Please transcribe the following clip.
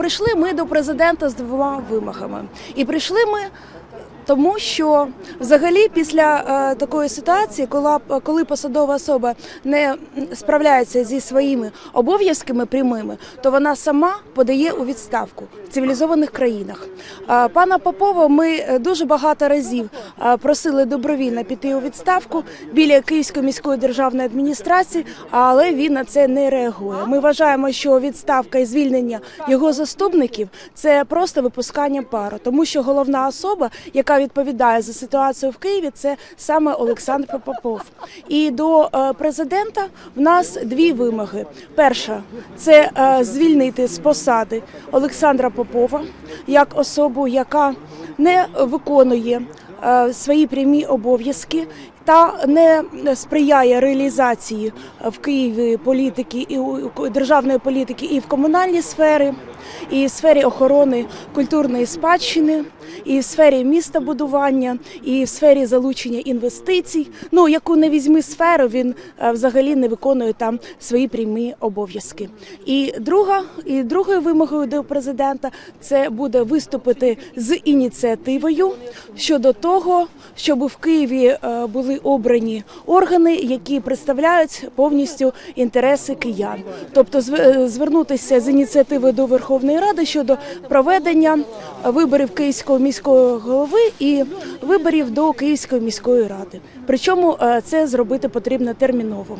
Прийшли ми до президента з двома вимогами, і прийшли ми. Тому що взагалі після е, такої ситуації, коли, коли посадова особа не справляється зі своїми обов'язками прямими, то вона сама подає у відставку в цивілізованих країнах. Е, пана Попова ми е, дуже багато разів е, просили добровільно піти у відставку біля Київської міської державної адміністрації, але він на це не реагує. Ми вважаємо, що відставка і звільнення його заступників це просто випускання пару, тому що головна особа, яка відповідає за ситуацію в Києві, це саме Олександр Попов. І до е, президента в нас дві вимоги: перша це е, звільнити з посади Олександра Попова як особу, яка не виконує е, свої прямі обов'язки та не сприяє реалізації в Києві політики і державної політики і в комунальній сфері, і в сфері охорони культурної спадщини, і в сфері містобудування, і в сфері залучення інвестицій. Ну яку не візьми сферу, він е, взагалі не виконує там свої прямі обов'язки. І друга, і другою вимогою до президента це буде виступити з ініціативою щодо того, щоб в Києві е, були обрані органи, які представляють повністю інтереси киян, тобто е, звернутися з ініціативою до Верховної Ради щодо проведення виборів Київського міського голови і виборів до Київської міської ради. Причому е, це зробити потрібно терміново.